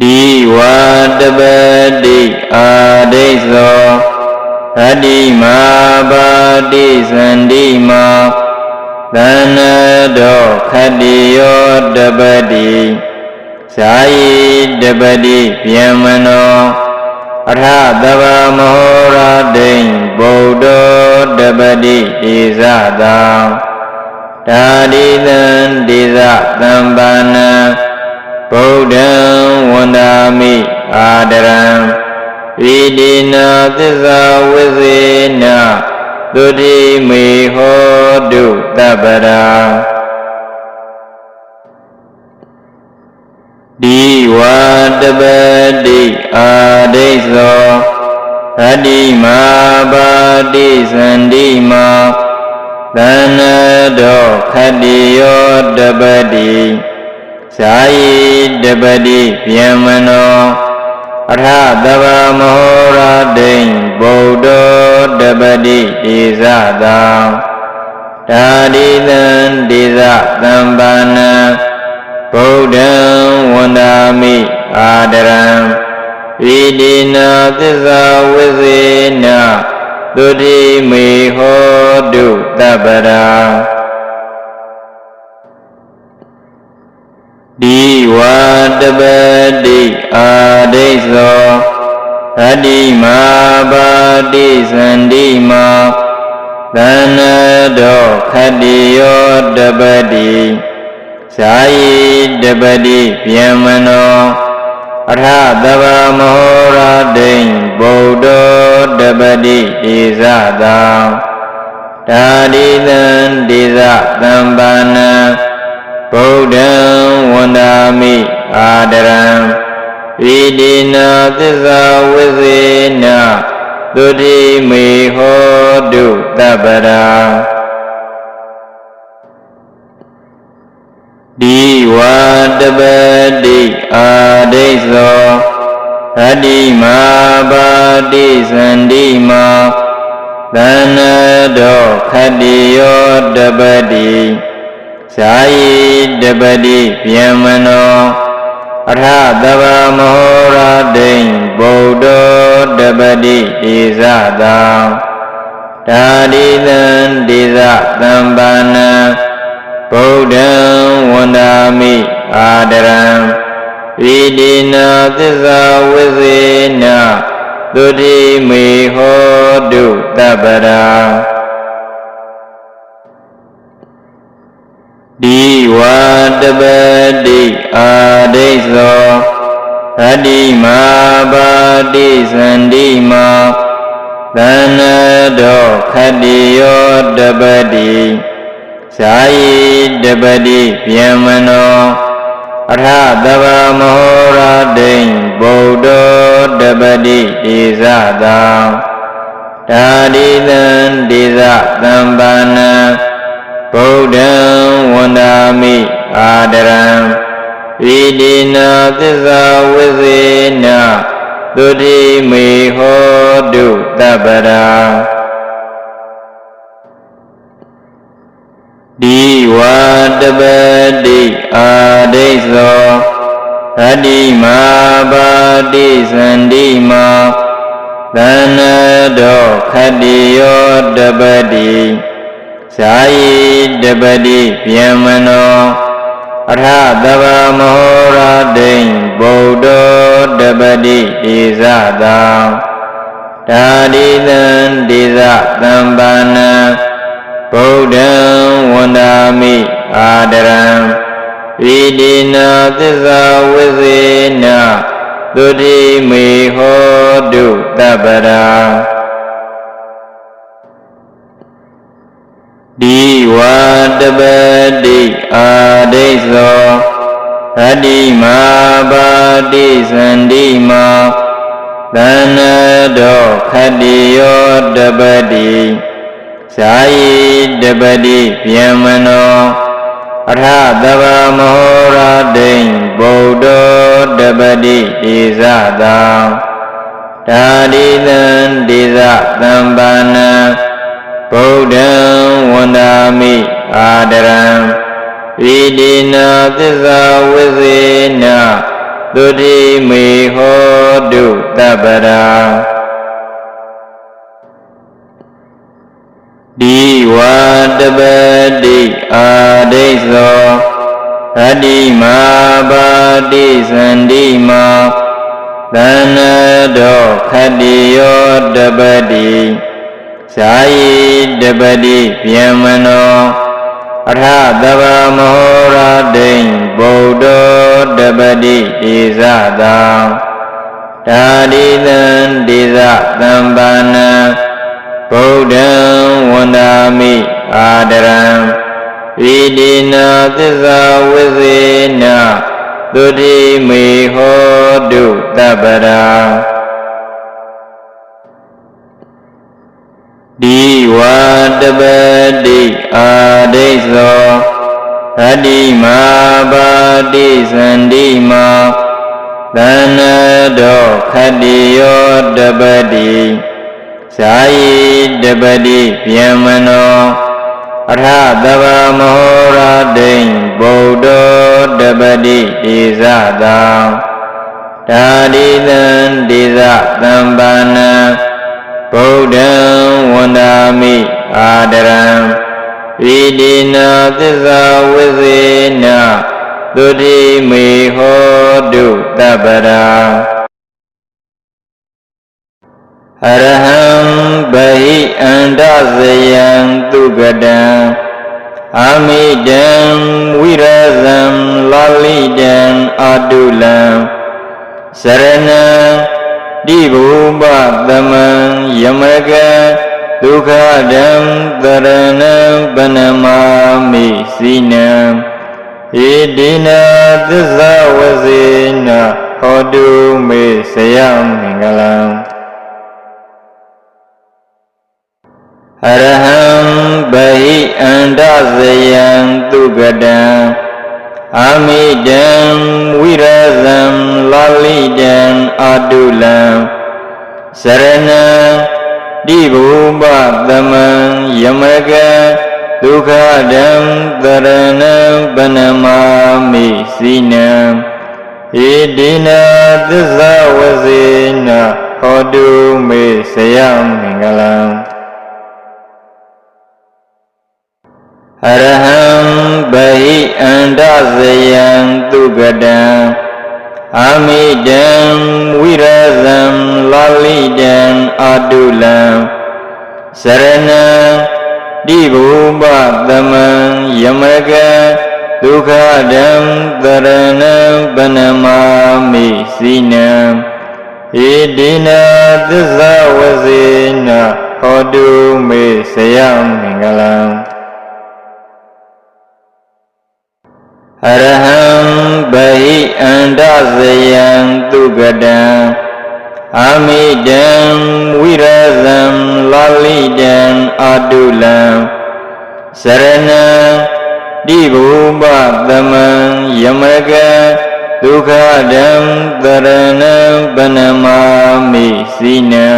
ဒီဝါတပတိအာဒိသောသတ္တိမာပါတိသန္တိမာသန္နတောခတ္တိယောတပတိဇာယိတပတိဗျမနောအရဟတဗမဟောရတိံဗုဒ္ဓောတပတိဣဇတံဒါတိတံဒေဇသံပါဏံ ဗုဒ္ဓံဝန္ဒာမိအာဒရံဝိတိနာသစ္စာဝိဇေနသုတိမေဟောတုတပ္ပရာဒီဝါတပတိအာဒိသောသတ္တိမာပါတိသန္တိမာသန္နတောခတ္တိယောတပတိ ဇာယိတပတိဗျမနောအရဟတဗမဟောရတိံဗုဒ္ဓောတပတိဣဇတံဒါတိတံဒေဇသံပါဏံဗုဒ္ဓံဝန္ဒာမိအာဒရံဝိတိနာသစ္စာဝိဇေနသုတိမေဟောတုတပ္ပရာ ဝါတပတိအာဒိသောသတ္တိမာပါတိသန္တိမာသန္နတောခတ္တိယောတပတိဇာယိတပတိဗျမနောအရဟတဗမဟောရတိံဗုဒ္ဓောတပတိဣဇတံဒါတိတံဒေဇသံပါဏံ ဗုဒ္ဓံဝန္ဒာမိအာဒရံဝိတိနာသစ္စာဝိဇေနသုတိမေဟောတုတပ္ပရာဒီဝါတပတိအာဒိသောသတ္တိမာပါတိသန္တိမာသန္နတောခတ္တိယောတပတိ ဇာယိတပတိဗျမနောအရဟတဗမဟောရတိံဗုဒ္ဓောတပတိဣဇတံဒါတိတံဒေဇသံပါဏံဗုဒ္ဓံဝန္ဒာမိအာဒရံဝိတိနာသစ္စာဝိဇေနသုတိမေဟောတုတပ္ပရာ ဒီဝါတပတိအာဒိသောသတ္တိမာပါတိသန္တိမာသန္နတောခတ္တိယောတပတိဇာယိတပတိဗျမနောအရဟတဗမဟောရတိံဗုဒ္ဓောတပတိဣဇတံဒါတိတံဒေဇသံပါဏံ ဗုဒ္ဓံဝန္ဒာမိအာဒရံဝိတိနာသစ္စာဝိဇေနသုတိမေဟောတုတပ္ပရာဒီဝါတပတိအာဒိသောသတ္တိမာပါတိသန္တိမာသန္နတောခတ္တိယောတပတိ ဇာယိတပတိဗျမနောအရဟတဗမဟောရတိံဗုဒ္ဓောတပတိဣဇတံဒါတိတံဒေဇသံပါဏံဗုဒ္ဓံဝန္ဒာမိအာဒရံဝိတိနာသစ္စာဝိဇေနသုတိမေဟောတုတပ္ပရာ ဒီဝါတပတိအာဒိသောသတ္တိမာပါတိသန္တိမာသန္နတောခတ္တိယောတပတိဇာယိတပတိဗျမနောအရဟတဗမဟောရတိံဗုဒ္ဓောတပတိဣဇတံဒါတိတံဒေဇသံပါဏံ ဗုဒ္ဓံဝန္ဒာမိအာဒရံဝိတိနာသစ္စာဝိဇေနသုတိမေဟောတုတပ္ပရာဒီဝါတပတိအာဒိသောသတိမာပါတိသန္တိမာသန္နတောခတ္တိယောတပတိ ဇာယိတပတိဗျမနောအထသဗ္ဗမဟောရတိံဗုဒ္ဓတပတိဒေဇတံဒါရိတံဒေဇသံပါဏံဗုဒ္ဓံဝန္ဒာမိအာဒရံဣတိနာသစ္စာဝိဇေနသုတိမေဟောတုတပ္ပရာ ဒီဝါတပတိအာဒိသောသတိမာပါတိသန္တိမာသန္နတောခတ္တိယောတပတိဇာယိတပတိဗျမနောအထသဗ္ဗမဟောရတိံဗုဒ္ဓတပတိဒေဇတံဒါရိတံဒေဇသံပါဏံ ဗုဒ္ဓံဝန္ဒာမိအာဒရံဣတိနာသစ္စာဝိဇေနသုတိမေဟောတုတပ္ပရာအရဟံဗဟိအန္တဇယံသူကတံအာမိတံဝိရဇံလာလိတံအာတုလံစရဏံ တိဘူပသမံယမကဒုက္ခဒံတရဏံပနမမိစိနံဣတိနာသစ္စာဝစေနဟောတုမေဆယမင်္ဂလံအရဟံဗဟိအန္တဇယံသူကတံ အာမိတံဝိရဇံလာလိတံအာတုလံစရဏံတိဘူပသမံယမကဒုက္ခဒံတရဏံပနမမိစိနံဣတိနာသစ္စာဝစေနဟောတုမေဆယမင်္ဂလံ အရဟံဗဟိအန္တဇယံသူကတံအာမိတံဝိရဇံလာလိတံအာတုလံစရဏံတိဘူပသမံယမကဒုက္ခဒံတရဏံပနမမိစိနံဣတိနာသစ္စာဝစေနဟောတုမေဆယမင်္ဂလံ အရဟံဗဟိအန္တဇယံသူကတံအာမိတံဝိရဇံလာလိတံအာတုလံစရဏံတိဘူပသမံယမကဒုက္ခဒံတရဏံပနမမိစိနံ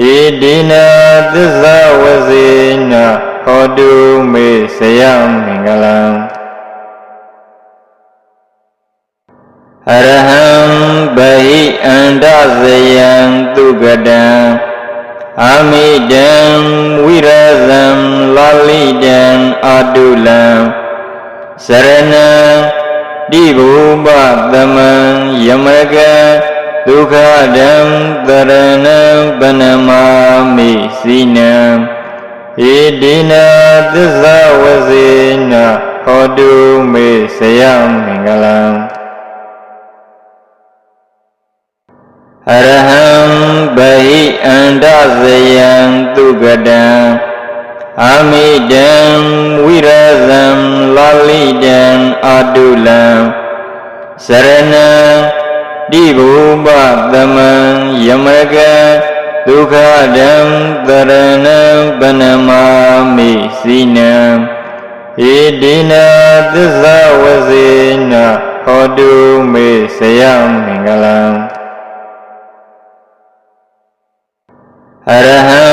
ဣတိနာသစ္စာဝစေနဟောတုမေဆယမင်္ဂလံ အရဟံဗဟိအန္တဇယံသူကတံအာမိတံဝိရဇံလာလိတံအာတုလံစရဏံတိဘူပသမံယမကဒုက္ခဒံတရဏံပနမမိစိနံဣတိနာသစ္စာဝစေနဟောတုမေဆယမင်္ဂလံ အရဟံဗဟိအန္တဇယံသူကတံအာမိတံဝိရဇံလာလိတံအာတုလံစရဏံတိဘူပသမံယမကဒုက္ခဒံတရဏံပနမမိစိနံဣတိနာသစ္စာဝစေနဟောတုမေဆယမင်္ဂလံ အရဟံ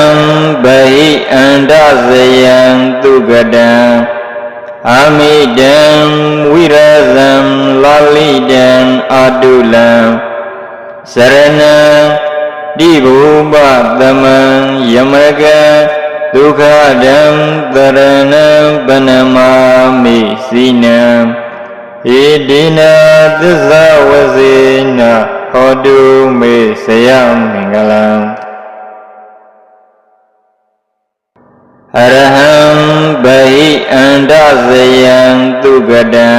ဗဟိအန္တဇယံသူကတံအာမိတံဝိရဇံလာလိတံအာတုလံစရဏံတိဘူပသမံယမကံဒုက္ခဒံတရဏံပနမာမိစိနံဣတိနာသစ္စာဝစေနဟောတုမေဆယမင်္ဂလံ အရဟံဗဟိအန္တဇယံသူကတံ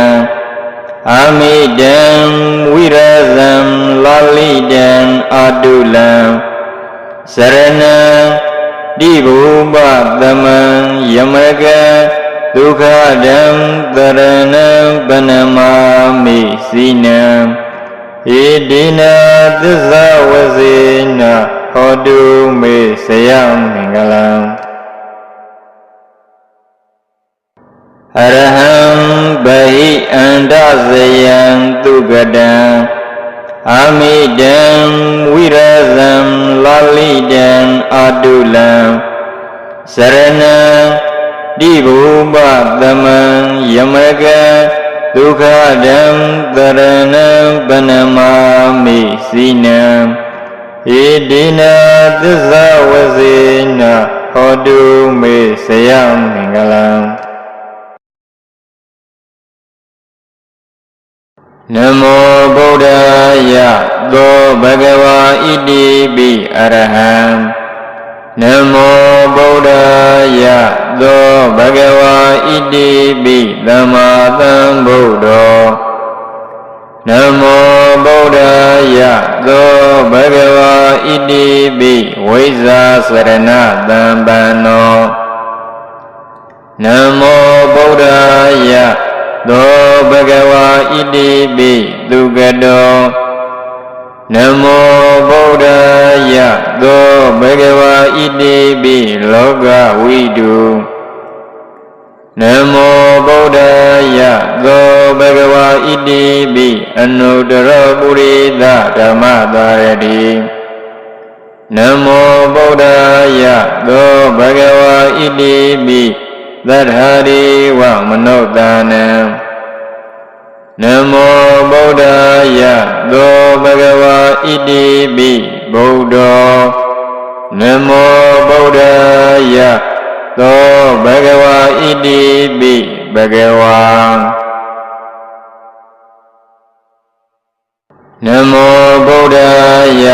အာမိတံဝိရဇံလာလိတံအာတုလံစရဏံတိဘူပသမံယမကံဒုက္ခဒံတရဏံပနမာမိစိနံဣတိနာသစ္စာဝစေနဟောတုမေဆယမင်္ဂလံ အရဟံဗဟိအန္တဇယံသူကတံအာမိတံဝိရဇံလာလိတံအာတုလံစရဏံတိဘူပသမံယမကံဒုက္ခဒံတရဏံပနမာမိစိနံဣတိနာသစ္စာဝစေနဟောတုမေဆယမင်္ဂလံ နမောဗုဒ္ဓယသောဘဂဝါဣတိပိအရဟံနမောဗုဒ္ဓယသောဘဂဝါဣတိပိသမ္မာသမ္ဗုဒ္ဓောနမောဗုဒ္ဓယသောဘဂဝါဣတိပိဝိဇာစရဏသံပန္နောနမောဗုဒ္ဓယ သောဘဂဝါဣတိပိသူကတောနမောဗုဒ္ဓယသောဘဂဝါဣတိပိလောကဝိတုနမောဗုဒ္ဓယသောဘဂဝါဣတိပိအနုတရပုရိသဓမ္မသာရတိနမောဗုဒ္ဓယသောဘဂဝါဣတိပိ သတ္ထာရိဝမနုဿာနံနမောဗုဒ္ဓယသောဘဂဝါဣတိပိဗုဒ္ဓောနမောဗုဒ္ဓယသောဘဂဝါဣတိပိဘဂဝါနမောဗုဒ္ဓယ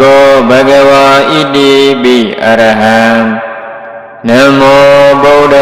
သောဘဂဝါဣတိပိအရဟံနမောဗုဒ္ဓ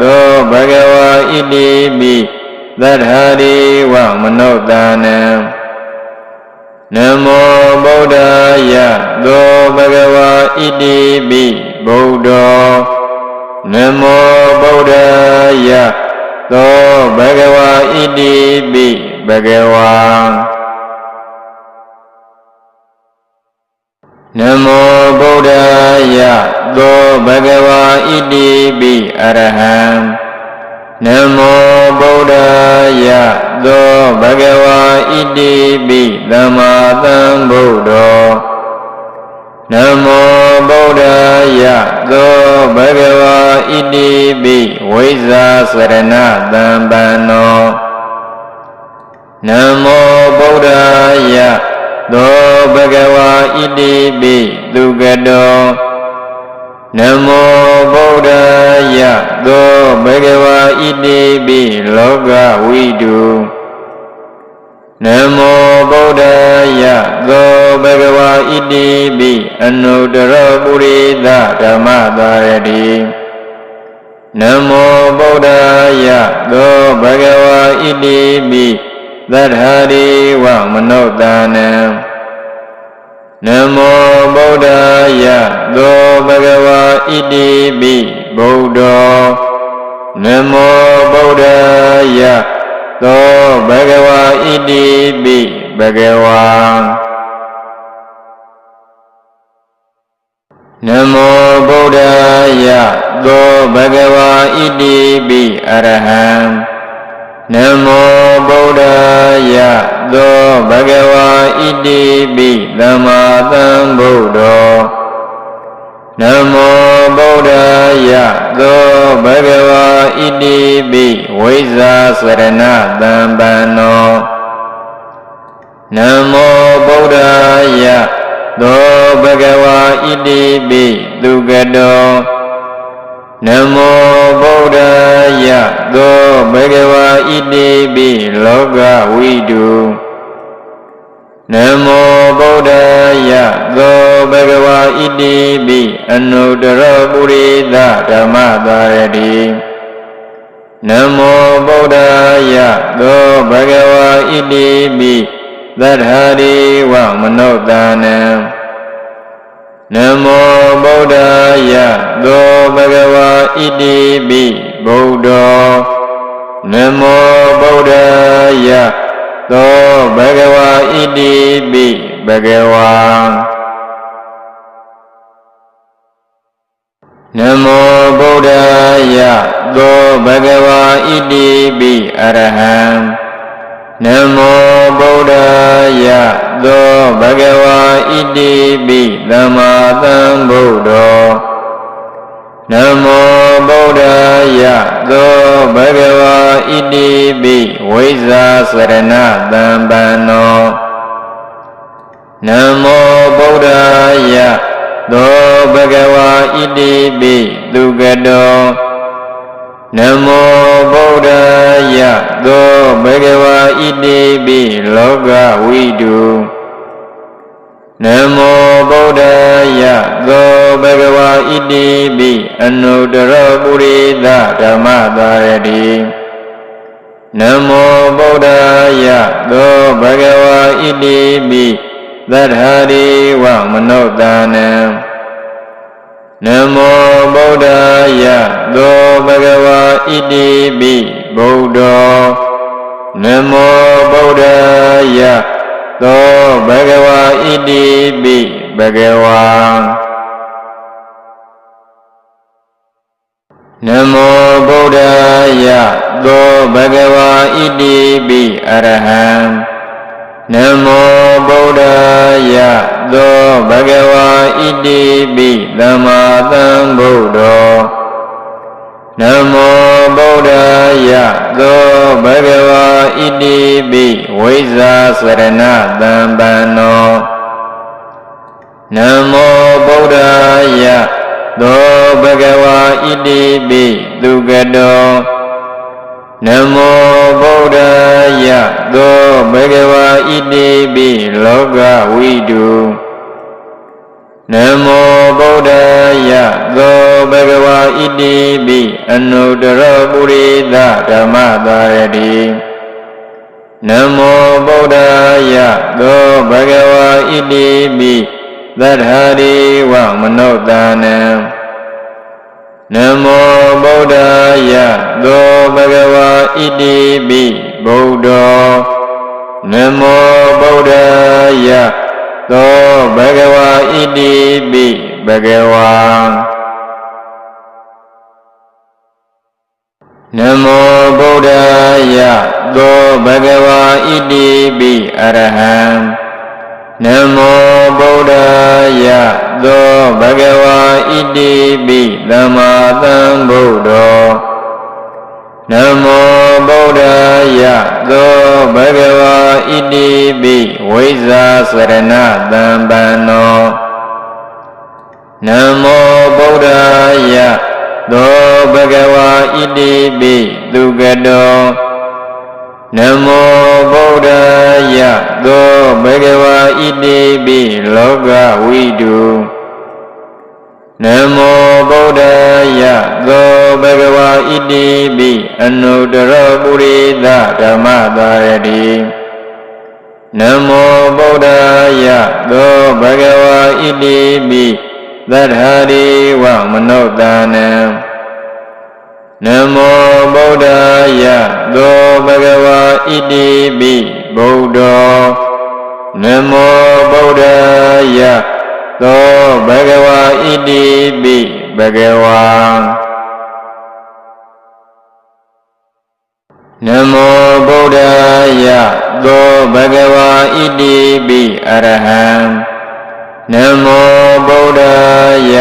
သောဘဂဝါဣတိပိသတ္ထာရိဝမနုဿာနံနမောဗုဒ္ဓယသောဘဂဝါဣတိပိဗုဒ္ဓောနမောဗုဒ္ဓယသောဘဂဝါဣတိပိဘဂဝါ နမောဗုဒ္ဓယသောဘဂဝါဣတိပိအရဟံနမောဗုဒ္ဓယသောဘဂဝါဣတိပိသမ္မာသမ္ဗုဒ္ဓောနမောဗုဒ္ဓယသောဘဂဝါဣတိပိဝိဇာစရဏသံပန္နောန ဂဝါဣတိပိသူကတောနမောဗုဒ္ဓယသောဘဂဝါဣတိပိလောကဝိတုနမောဗုဒ္ဓယသောဘဂဝါဣတိပိအနုတရပုရိသဓမ္မသာရတိနမောဗုဒ္ဓယသောဘဂဝါဣတိပိသတ္ထာရိဝမနုဿာနံ နမောဗုဒ္ဓယသောဘဂဝါဣတိပိဗုဒ္ဓောနမောဗုဒ္ဓယသောဘဂဝါဣတိပိဘဂဝါနမောဗုဒ္ဓယသောဘဂဝါဣတိပိအရဟံ နမောဗုဒ္ဓယသောဘဂဝါဣတိပိသမ္မာသမ္ဗုဒ္ဓောနမောဗုဒ္ဓယသောဘဂဝါဣတိပိဝိဇ္ဇာစရဏသံပန္နောနမောဗုဒ္ဓယသောဘဂဝါဣတိပိသူကတော နမောဗုဒ္ဓယသောဘဂဝါဣတိပိလောကဝိတုနမောဗုဒ္ဓယသောဘဂဝါဣတိပိအနုတရပုရိသဓမ္မသာရတိနမောဗုဒ္ဓယသောဘဂဝါဣတိပိသတ္ထာရိဝမနုဿာနံ နမောဗုဒ္ဓယသောဘဂဝါဣတိပိဗုဒ္ဓောနမောဗုဒ္ဓယသောဘဂဝါဣတိပိဘဂဝါ လောကဝိတုနမောဗုဒ္ဓယသောဘဂဝါဣတိပိအနုတရပုရိသဓမ္မသာရတိနမောဗုဒ္ဓယသောဘဂဝါဣတိပိသတ္ထာရိဝမနုဿာနံနမောဗုဒ္ဓယသောဘဂဝါဣတိပိဗုဒ္ဓော နမောဗုဒ္ဓယသောဘဂဝါဣတိပိဘဂဝါနမောဗုဒ္ဓယသောဘဂဝါဣတိပိအရဟံနမောဗုဒ္ဓယသောဘဂဝါဣတိပိသမ္မာသမ္ဗုဒ္ဓော နမောဗုဒ္ဓယသောဘဂဝါဣတိပိဝိဇ္ဇာစရဏသံပန္နောနမောဗုဒ္ဓယသောဘဂဝါဣတိပိသူကတောနမောဗုဒ္ဓယသောဘဂဝါဣတိပိလောကဝိတု နမောဗုဒ္ဓယသောဘဂဝါဣတိပိအနုတရပုရိသဓမ္မသာရတိနမောဗုဒ္ဓယသောဘဂဝါဣတိပိသတ္ထာရိဝမနုဿာနံနမောဗုဒ္ဓယသောဘဂဝါဣတိပိဗုဒ္ဓောနမောဗုဒ္ဓယ သောဘဂဝါဣတိပိဘဂဝါနမောဗုဒ္ဓယသောဘဂဝါဣတိပိအရဟံနမောဗုဒ္ဓယသောဘဂဝါဣတိပိသမ္မာသမ္ဗုဒ္ဓောနမောဗုဒ္ဓယသော ဘဂဝါဣတိပိဝိဇ္ဇာစရဏသံပန္နောနမောဗုဒ္ဓယသောဘဂဝါဣတိပိသူကတောနမောဗုဒ္ဓယသောဘဂဝါဣတိပိလောကဝိတု နမောဗဗုဒ္ဓယသောဘဂဝါဣတိပိအနုတ္တရပုရိသဓမ္မသာရတိနမောဗုဒ္ဓယသောဘဂဝါဣတိပိသတ္ထာရိဝမနုဿာနံနမောဗုဒ္ဓယသောဘဂဝါဣတိပိဗုဒ္ဓောနမောဗုဒ္ဓယ သောဘဂဝါဣတိပိဘဂဝါနမောဗုဒ္ဓယသောဘဂဝါဣတိပိအရဟံနမောဗုဒ္ဓယ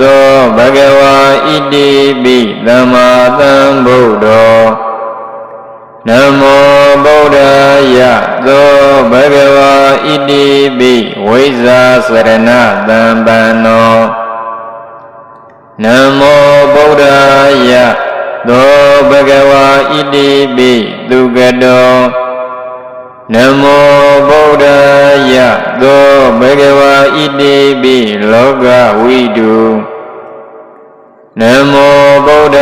သောဘဂဝါဣတိပိသမ္မာသမ္ဗုဒ္ဓော နမောဗုဒ္ဓယသောဘဂဝါဣတိပိဝိဇာစရဏသံပန္နောနမောဗုဒ္ဓယသောဘဂဝါဣတိပိသူကတောနမောဗုဒ္ဓယသောဘဂဝါဣတိပိလောကဝိတု နမောဗုဒ္ဓ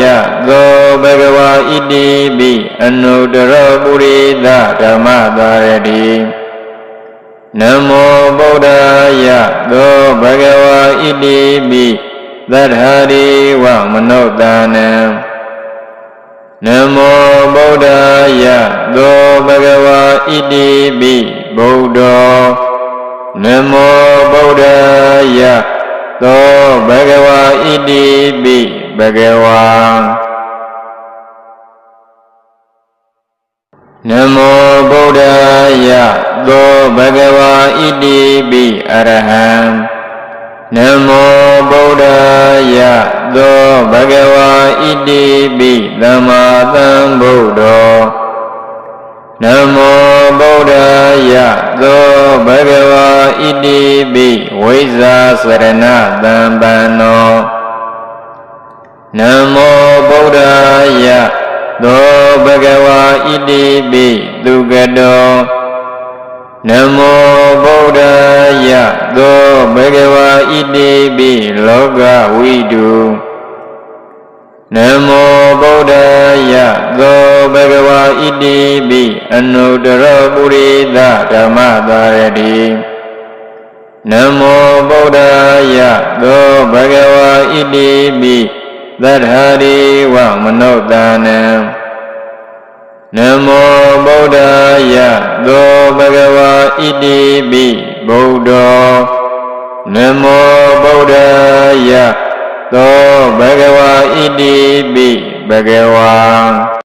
ယသောဘဂဝါဣတိပိအနုတ္တရပုရိသဓမ္မသာရတိနမောဗုဒ္ဓယသောဘဂဝါဣတိပိသတ္ထာရိဝမနုဿာနံနမောဗုဒ္ဓယသောဘဂဝါဣတိပိဗုဒ္ဓောနမောဗုဒ္ဓယ သောဘဂဝါဣတိပိဘဂဝါနမောဗုဒ္ဓယသောဘဂဝါဣတိပိအရဟံနမောဗုဒ္ဓယသောဘဂဝါဣတိပိသမ္မာသမ္ဗုဒ္ဓော နမောဗုဒ္ဓယသောဘဂဝါဣတိပိဝိဇာစရဏသံပန္နောနမောဗုဒ္ဓယသောဘဂဝါဣတိပိသူကတောနမောဗုဒ္ဓယသောဘဂဝါဣတိပိလောကဝိတု နမောဗုဒ္ဓယသောဘဂဝါဣတိပိအနုတ္တရပုရိသဓမ္မသာရတိနမောဗုဒ္ဓယသောဘဂဝါဣတိပိသတ္ထာရိဝမနုဿာနံနမောဗုဒ္ဓယသောဘဂဝါဣတိပိဗုဒ္ဓောနမောဗုဒ္ဓယ သောဘဂဝါဣတိပိဘဂဝါ